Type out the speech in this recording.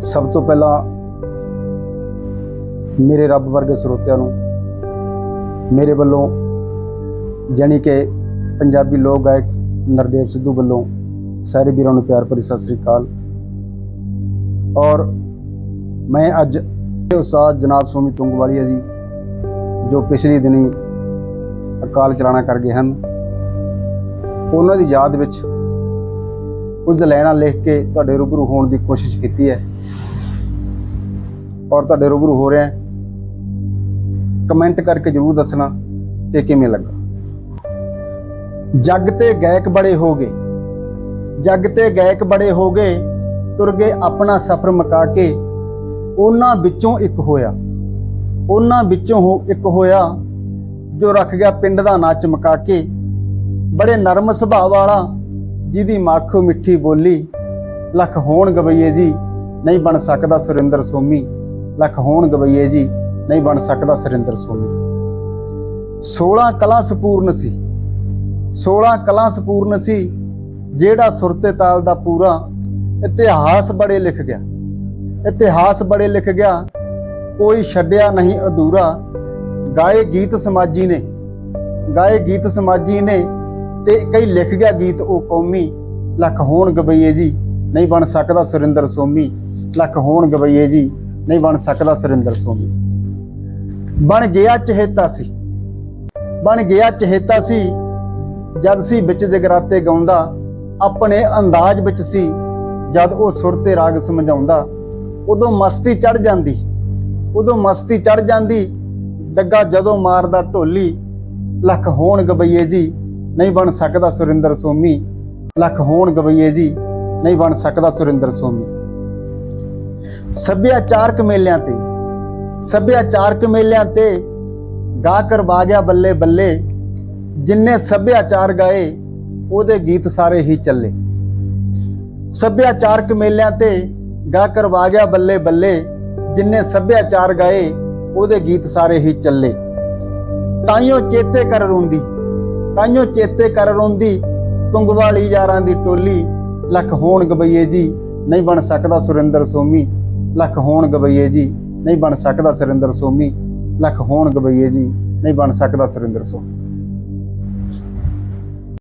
ਸਭ ਤੋਂ ਪਹਿਲਾਂ ਮੇਰੇ ਰੱਬ ਵਰਗੇ ਸਰੋਤਿਆਂ ਨੂੰ, ਮੇਰੇ ਵੱਲੋਂ ਜਾਣੀ ਕਿ ਪੰਜਾਬੀ ਲੋਕ ਗਾਇਕ ਨਰਦੇਵ ਸਿੱਧੂ ਵੱਲੋਂ ਸਾਰੇ ਵੀਰਾਂ ਨੂੰ ਪਿਆਰ ਭਰੀ ਸਤਿ ਸ੍ਰੀ ਅਕਾਲ। ਔਰ ਮੈਂ ਅੱਜ ਉਸਤਾਦ ਜਨਾਬ ਸੋਮੀ ਤੁੰਗਵਾਲੀਆ ਜੀ, ਜੋ ਪਿਛਲੇ ਦਿਨੀ ਅਕਾਲ ਚਲਾਣਾ ਕਰ ਗਏ ਹਨ, ਉਹਨਾਂ ਦੀ ਯਾਦ ਵਿੱਚ ਕੁਝ ਲੈਣਾ ਲਿਖ ਕੇ ਤੁਹਾਡੇ ਰੂਬਰੂ ਹੋਣ ਦੀ ਕੋਸ਼ਿਸ਼ ਕੀਤੀ ਹੈ। ਔਰ ਤੁਹਾਡੇ ਰੂਬਰੂ ਹੋ ਰਿਹਾ ਕਮੈਂਟ ਕਰਕੇ ਜਰੂਰ ਦੱਸਣਾ ਕਿ ਕਿਵੇਂ ਲੱਗਾ। ਜੱਗ ਤੇ ਗਾਇਕ ਬੜੇ ਹੋ ਗਏ। ਜੱਗ ਤੇ ਗਾਇਕ ਬੜੇ ਹੋ ਗਏ, ਤੁਰ ਗਏ ਆਪਣਾ ਸਫ਼ਰ ਮੁਕਾ ਕੇ। ਉਹਨਾਂ ਵਿੱਚੋਂ ਇੱਕ ਹੋਇਆ। ਉਹਨਾਂ ਵਿੱਚੋਂ ਇੱਕ ਹੋਇਆ, ਜੋ ਰੱਖ ਗਿਆ ਪਿੰਡ ਦਾ ਨਾਂ ਚਮਕਾ ਕੇ। ਬੜੇ ਨਰਮ ਸੁਭਾਅ ਵਾਲਾ, ਜਿਹਦੀ ਮੱਖ ਮਿੱਠੀ ਬੋਲੀ, ਲੱਖ ਹੋਣ ਗਵਈਏ ਜੀ, ਨਹੀਂ ਬਣ ਸਕਦਾ ਸੁਰਿੰਦਰ ਸੋਮੀ। ਲੱਖ ਹੋਣ ਗਵਈਏ ਜੀ, ਨਹੀਂ ਬਣ ਸਕਦਾ ਸੁਰਿੰਦਰ ਸੋਮੀ 16 ਕਲਾ ਸਪੂਰਨ ਸੀ। 16 ਕਲਾ ਸਪੂਰਨ ਸੀ, ਜਿਹੜਾ ਸੁਰਤੇ ਤਾਲ ਦਾ ਪੂਰਾ ਇਤਿਹਾਸ ਬੜੇ ਲਿਖ ਗਿਆ। ਇਤਿਹਾਸ ਬੜੇ ਲਿਖ ਗਿਆ, ਕੋਈ ਛੱਡਿਆ ਨਹੀਂ ਅਧੂਰਾ। ਗਾਏ ਗੀਤ ਸਮਾਜੀ ਨੇ, ਗਾਏ ਗੀਤ ਸਮਾਜੀ ਨੇ, ਤੇ ਕਈ ਲਿਖ ਗਿਆ ਗੀਤ ਉਹ ਕੌਮੀ। ਲੱਖ ਹੋਣ ਗਵਈਏ ਜੀ, ਨਹੀਂ ਬਣ ਸਕਦਾ ਸੁਰਿੰਦਰ ਸੋਮੀ ਲੱਖ ਹੋਣ ਗਵਈਏ ਜੀ ਨਹੀਂ ਬਣ ਸਕਦਾ ਸੁਰਿੰਦਰ ਸੋਮੀ ਬਣ ਗਿਆ ਚਹੇਤਾ ਸੀ। ਬਣ ਗਿਆ ਚਹੇਤਾ ਸੀ, ਜਦ ਸੀ ਵਿੱਚ ਜਗਰਾਤੇ ਗਾਉਂਦਾ, ਆਪਣੇ ਅੰਦਾਜ਼ ਵਿੱਚ ਸੀ, ਜਦ ਉਹ ਸੁਰ ਤੇ ਰਾਗ ਸਮਝਾਉਂਦਾ। ਉਦੋਂ ਮਸਤੀ ਚੜ ਜਾਂਦੀ। ਉਦੋਂ ਮਸਤੀ ਚੜ ਜਾਂਦੀ, ਡੱਗਾ ਜਦੋਂ ਮਾਰਦਾ ਢੋਲੀ, ਲੱਖ ਹੋਣ ਗਬਈਏ ਜੀ, ਨਹੀਂ ਬਣ ਸਕਦਾ ਸੁਰਿੰਦਰ ਸੋਮੀ। ਲੱਖ ਹੋਣ ਗਵਈਏ ਜੀ, ਨਹੀਂ ਬਣ ਸਕਦਾ ਸੁਰਿੰਦਰ ਸੋਮੀ। ਸੱਭਿਆਚਾਰਕ ਮੇਲਿਆਂ ਤੇ। ਸੱਭਿਆਚਾਰਕ ਮੇਲਿਆਂ ਤੇ ਗਾ ਕਰਵਾ ਗਿਆ ਬੱਲੇ ਬੱਲੇ, ਜਿੰਨੇ ਸੱਭਿਆਚਾਰ ਗਾਏ, ਉਹਦੇ ਗੀਤ ਸਾਰੇ ਹੀ ਚੱਲੇ। ਸੱਭਿਆਚਾਰਕ ਮੇਲਿਆਂ ਤੇ ਗਾ ਕਰਵਾ ਗਿਆ ਬੱਲੇ ਬੱਲੇ, ਜਿੰਨੇ ਸੱਭਿਆਚਾਰ ਗਾਏ, ਉਹਦੇ ਗੀਤ ਸਾਰੇ ਹੀ ਚੱਲੇ। ਤਾਈਓ ਚੇਤੇ ਕਰ ਰੋਂਦੀ, ਤਾਈਓ ਚੇਤੇ ਕਰ ਰੋਂਦੀ ਤੁੰਗ ਵਾਲੀ ਯਾਰਾਂ ਦੀ ਟੋਲੀ, ਲੱਖ ਹੋਣ ਗਬਈਏ ਜੀ, ਨਹੀਂ ਬਣ ਸਕਦਾ ਸੁਰਿੰਦਰ ਸੋਮੀ। ਲੱਖ ਹੋਣ ਗਵਈਏ ਜੀ, ਨਹੀਂ ਬਣ ਸਕਦਾ ਸੁਰਿੰਦਰ ਸੋਮੀ। ਲੱਖ ਹੋਣ ਗਵਈਏ ਜੀ, ਨਹੀਂ ਬਣ ਸਕਦਾ ਸੁਰਿੰਦਰ ਸੋਮੀ।